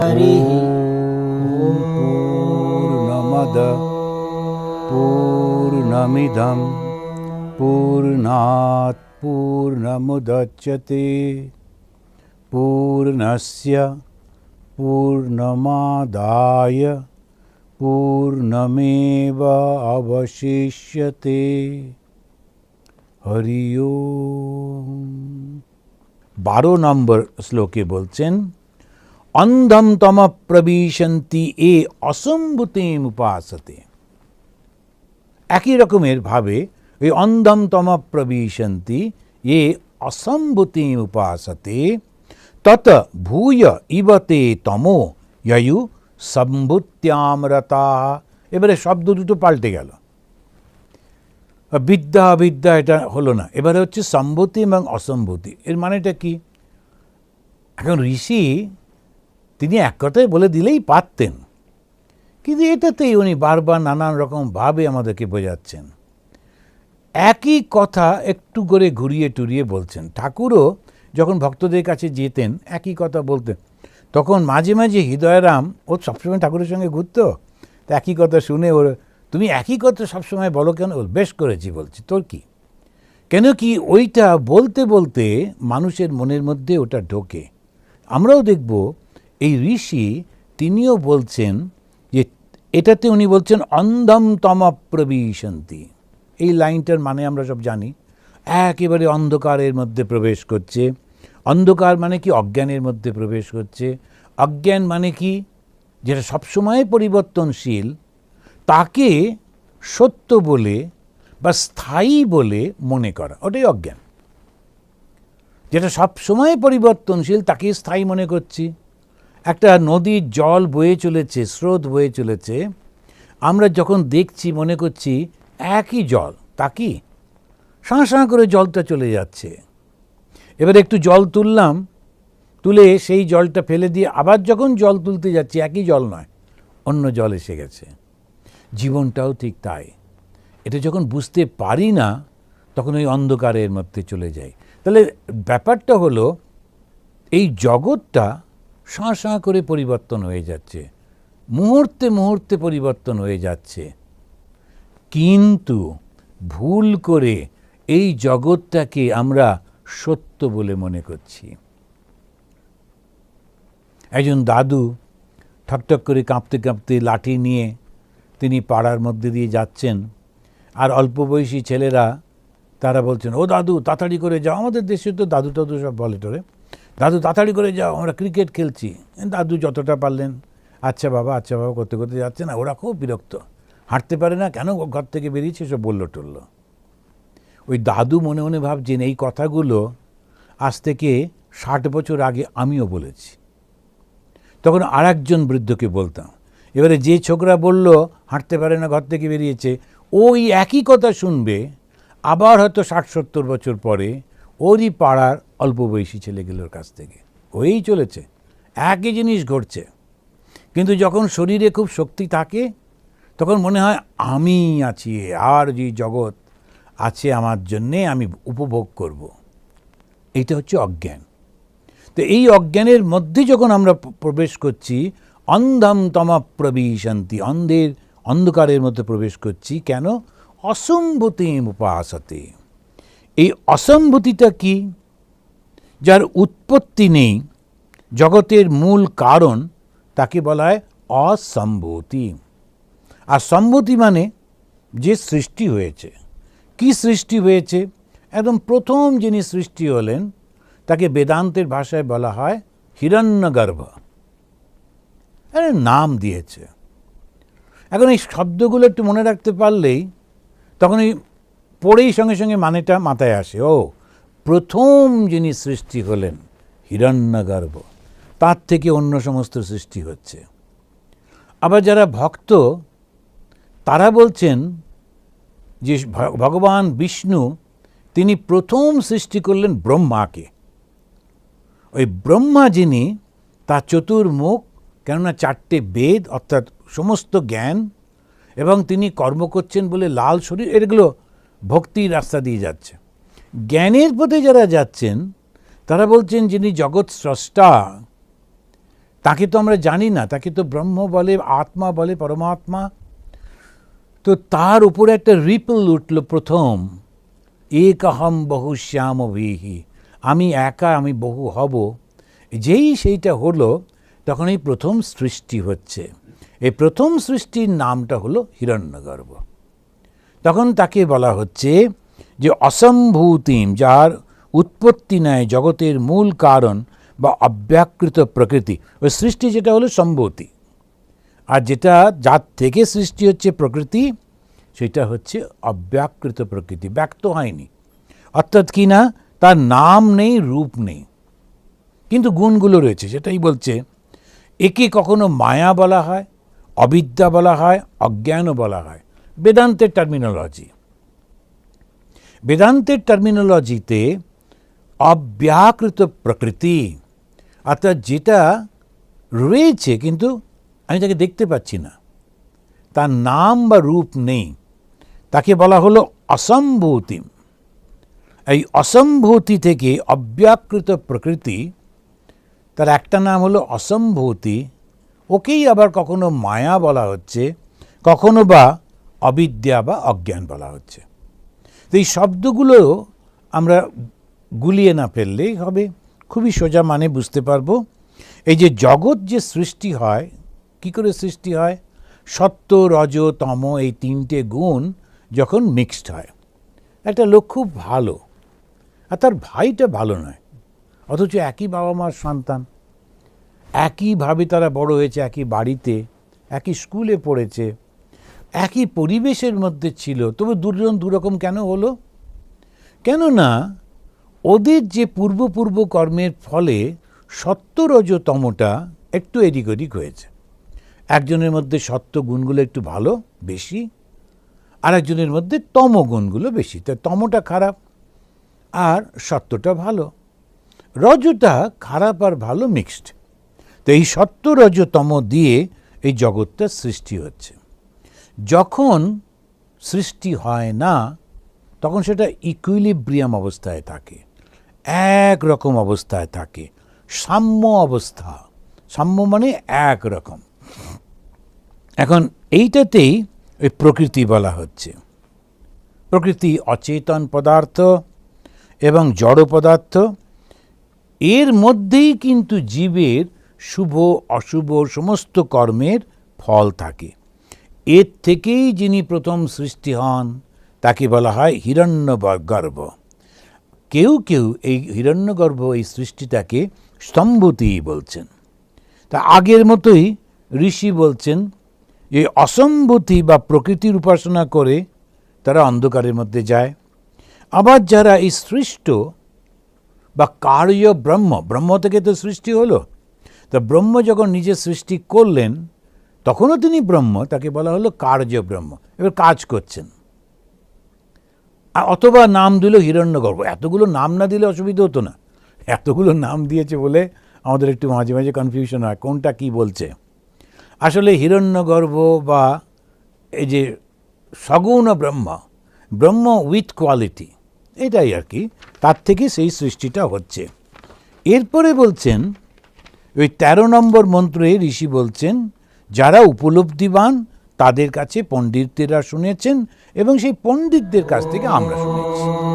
हरिः ॐ पूर्णमद पूर्णमिदं पूर्णात् पूर्णमुदच्यते पूर्णस्य पूर्णमादाय पूर्णमेव अवशिष्यते হরি বারো নম্বর শ্লোকে বলছেন অন্ধম তম প্রবিশন্তি এ অসম্ভূতিম উপাসতে একই রকমের ভাবে এই অন্ধম তম প্রবিশন্তি এ অসম্ভূতিম উপাসতে তত ভূয় ইবতে তমো ইয়ু সম্ভূত্যামরতা এবারে শব্দ দুটো পাল্টে গেল বিদ্যা অবিদ্যা এটা হলো না এবারে হচ্ছে সম্ভূতি এবং অসম্ভূতি এর মানেটা কি এখন ঋষি তিনি এক কথায় বলে দিলেই পারতেন। কিন্তু এটাতেই উনি বারবার নানান রকম ভাবে আমাদেরকে বোঝাচ্ছেন। একই কথা একটু করে ঘুরিয়ে টুরিয়ে বলছেন। ঠাকুরও যখন ভক্তদের কাছে যেতেন একই কথা বলতেন। তখন মাঝে মাঝে হৃদয়রাম ও সবসময় ঠাকুরের সঙ্গে ঘুরত? তা একই কথা শুনে ওর তুমি একই কথা সবসময় বলো কেন? বল, বেশ করেছি বলছি। তোর কি? কেন কি ওইটা বলতে বলতে মানুষের মনের মধ্যে ওটা ঢোকে। আমরাও দেখব এই ঋষি তিনিও বলছেন যে এটাতে উনি বলছেন, অন্ধম তমা প্রবিশন্তি এই লাইনটার মানে আমরা সব জানি। একেবারে অন্ধকারের মধ্যে প্রবেশ করছে। অন্ধকার মানে কি? অজ্ঞানের মধ্যে প্রবেশ করছে। অজ্ঞান মানে কি? যেটা সবসময় পরিবর্তনশীল, তাকে সত্য বলে বা স্থায়ী বলে মনে করা। ওটাই অজ্ঞান। যেটা সবসময় পরিবর্তনশীল তাকে স্থায়ী মনে করছি। একটা নদীর জল বয়ে চলেছে, স্রোত বয়ে চলেছে, আমরা যখন দেখছি, মনে করছি একই জল, তা কি? সাঁ সাঁ করে জলটা চলে যাচ্ছে। এবার একটু জল তুললাম, তুলে সেই জলটা ফেলে দিয়ে আবার যখন জল তুলতে যাচ্ছি, একই জল নয়, অন্য জল এসে গেছে। জীবনটাও ঠিক তাই। এটা যখন বুঝতে পারি না, তখন ওই অন্ধকারের মধ্যে চলে যাই। তাহলে ব্যাপারটা হলো, এই জগৎটা সাঁ সাঁ করে পরিবর্তন হয়ে যাচ্ছে। মুহূর্তে মুহূর্তে পরিবর্তন হয়ে যাচ্ছে। কিন্তু ভুল করে এই জগৎটাকে আমরা সত্য বলে মনে করছি। একজন দাদু ঠকঠক করে কাঁপতে কাঁপতে লাঠি নিয়ে তিনি পাড়ার মধ্যে দিয়ে যাচ্ছেন আর অল্প বয়সী ছেলেরা তারা বলছেন, ও দাদু, তাড়াতাড়ি করে যাও। আমাদের দেশে তো দাদু টাদু সব বলে টরে। দাদু তাড়াতাড়ি করে যাও, আমরা ক্রিকেট খেলছি। দাদু যতটা পারলেন আচ্ছা বাবা আচ্ছা বাবা করতে করতে যাচ্ছে না, ওরা খুব বিরক্ত। হাঁটতে পারে না কেন ঘর থেকে বেরিয়েছে সব বলল টললো। ওই দাদু মনে মনে ভাবছেন, এই কথাগুলো আজ থেকে ষাট বছর আগে আমিও বলেছি। তখন আর একজন বৃদ্ধকে বলতাম, এবারে যে ছোকরা বলল, হাঁটতে পারে না, ঘর থেকে বেরিয়েছে, ওই একই কথা শুনবে, আবার হয়তো ষাট সত্তর বছর পরে ওরই পাড়ার অল্প বয়সী ছেলেগুলোর কাছ থেকে। হয়েই চলেছে। একই জিনিস ঘটছে। কিন্তু যখন শরীরে খুব শক্তি থাকে, তখন মনে হয় আমি আছি, আর যে জগৎ আছে আমার জন্যে আমি উপভোগ করব। এইটা হচ্ছে অজ্ঞান। তো এই অজ্ঞানের মধ্যে যখন আমরা প্রবেশ করছি, অন্ধম তমা প্রবিশান্তি অন্ধের অন্ধকারের মধ্যে প্রবেশ করছি, কেন? অসম্ভূতিম উপাসতে। এই অসম্ভূতিটা কি? যার উৎপত্তি নেই, জগতের মূল কারণ তাকে বলা হয় অসম্ভূতি। আর সম্ভূতি মানে যে সৃষ্টি হয়েছে। কি সৃষ্টি হয়েছে? একদম প্রথম যিনি সৃষ্টি হলেন, তাকে বেদান্তের ভাষায় বলা হয় হিরণ্যগর্ভ। নাম দিয়েছে। এখন এই শব্দগুলো একটু মনে রাখতে পারলেই তখন এই পড়েই সঙ্গে সঙ্গে মানেটা মাথায় আসে। ও, প্রথম যিনি সৃষ্টি হলেন, হিরণ্যগর্ভ, তার থেকে অন্য সমস্ত সৃষ্টি হচ্ছে। আবার যারা ভক্ত, তারা বলছেন যে ভগবান বিষ্ণু, তিনি প্রথম সৃষ্টি করলেন ব্রহ্মাকে। ওই ব্রহ্মা যিনি, তার চতুর্মুখ, কেননা চারটে বেদ, অর্থাৎ সমস্ত জ্ঞান, এবং তিনি কর্ম করছেন বলে লাল শরীর, এগুলো ভক্তির রাস্তা দিয়ে যাচ্ছে। জ্ঞানের পথে যারা যাচ্ছেন, তারা বলছেন যিনি জগৎ স্রষ্টা, তাকে তো আমরা জানি না, তাকে তো ব্রহ্ম বলে, আত্মা বলে, পরমাত্মা। তো তার উপরে একটা রিপল উঠল প্রথম। একহম বহু শ্যাম ভিহি, আমি একা, আমি বহু হব। যেই সেইটা হলো, তখন এই প্রথম সৃষ্টি হচ্ছে। এই প্রথম সৃষ্টির নামটা হলো হিরণ্যগর্ভ। তখন তাকে বলা হচ্ছে যে অসম্ভূতিম, যার উৎপত্তি নেয় জগতের মূল কারণ বা অব্যাকৃত প্রকৃতি। ওই সৃষ্টি যেটা হলো সম্ভূতি। আর যেটা যার থেকে সৃষ্টি হচ্ছে প্রকৃতি, সেটা হচ্ছে অব্যাকৃত প্রকৃতি, ব্যক্ত হয়নি। অর্থাৎ কি না, তার নাম নেই, রূপ নেই। কিন্তু গুণগুলো রয়েছে, সেটাই বলছে, একে কখনো মায়া বলা হয়, অবিদ্যা বলা হয়, অজ্ঞানও বলা হয়। বেদান্তের টার্মিনোলজি বেদান্তের টার্মিনোলজিতে অব্যাকৃত প্রকৃতি, অর্থাৎ যেটা রয়েছে কিন্তু আমি তাকে দেখতে পাচ্ছি না, তার নাম বা রূপ নেই, তাকে বলা হলো অসম্ভূতি। এই অসম্ভূতি থেকে অব্যাকৃত প্রকৃতি, তার একটা নাম হলো অসম্ভূতি, ওকেই আবার কখনো মায়া বলা হচ্ছে, কখনো বা অবিদ্যা বা অজ্ঞান বলা হচ্ছে। তো এই শব্দগুলো আমরা গুলিয়ে না ফেললেই হবে। খুবই সোজা মানে বুঝতে পারব, এই যে জগৎ যে সৃষ্টি হয়, কি করে সৃষ্টি হয়? সত্য, রজ, তম এই তিনটে গুণ যখন মিক্সড হয়, একটা লোক খুব ভালো, আর তার ভাইটা ভালো নয়, অথচ একই বাবা মার সন্তান, একইভাবে তারা বড় হয়েছে, একই বাড়িতে, একই স্কুলে পড়েছে একই পরিবেশের মধ্যে ছিল। তবে দুজন দুরকম কেন হলো? কেননা ওদের যে পূর্ব পূর্ব কর্মের ফলে সত্যরজতমটা একটু এদিক ওদিক হয়েছে। একজনের মধ্যে সত্য গুণগুলো একটু ভালো, বেশি আর একজনের মধ্যে তম গুণগুলো বেশি। তা তমটা খারাপ আর সত্যটা ভালো। রজটা খারাপ আর ভালো মিক্সড। তো এই সত্য রজতম দিয়ে এই জগৎটার সৃষ্টি হচ্ছে। যখন সৃষ্টি হয় না, তখন সেটা ইকুইলিব্রিয়াম অবস্থায় থাকে, এক রকম অবস্থায় থাকে, সাম্য অবস্থা। সাম্য মানে এক রকম। এখন এইটাতেই ওই প্রকৃতি বলা হচ্ছে। প্রকৃতি অচেতন পদার্থ এবং জড় পদার্থ, এর মধ্যেই কিন্তু জীবের শুভ, অশুভ সমস্ত কর্মের ফল থাকে। এর থেকেই যিনি প্রথম সৃষ্টি হন, তাকে বলা হয় হিরণ্য গর্ভ কেউ কেউ এই হিরণ্যগর্ভ, এই সৃষ্টিটাকে স্তম্ভতি বলছেন। তা আগের মতোই ঋষি বলছেন যে, অসম্ভূতি বা প্রকৃতির উপাসনা করে তারা অন্ধকারের মধ্যে যায়। আবার যারা এই সৃষ্ট বা কার্য ব্রহ্ম ব্রহ্ম থেকে তো সৃষ্টি হলো। তা ব্রহ্ম যখন নিজে সৃষ্টি করলেন তখনও তিনি ব্রহ্ম, তাকে বলা হলো কার্য ব্রহ্ম। এবার কাজ করছেন। আর অথবা নাম দিল হিরণ্যগর্ভ। এতগুলো নাম না দিলে অসুবিধা হতো না। এতগুলো নাম দিয়েছে বলে আমাদের একটু মাঝে মাঝে কনফিউশন হয়, কোনটা কি বলছে। আসলে হিরণ্যগর্ভ বা এই যে সগুণ ব্রহ্ম ব্রহ্ম উইথ কোয়ালিটি এটাই আর কি, তার থেকে সেই সৃষ্টিটা হচ্ছে। এরপরে বলছেন, ওই তেরো নম্বর মন্ত্রে ঋষি বলছেন যারা উপলব্ধিবান তাদের কাছে পণ্ডিতরা শুনেছেন এবং সেই পণ্ডিতদের কাছ থেকে আমরা শুনেছি।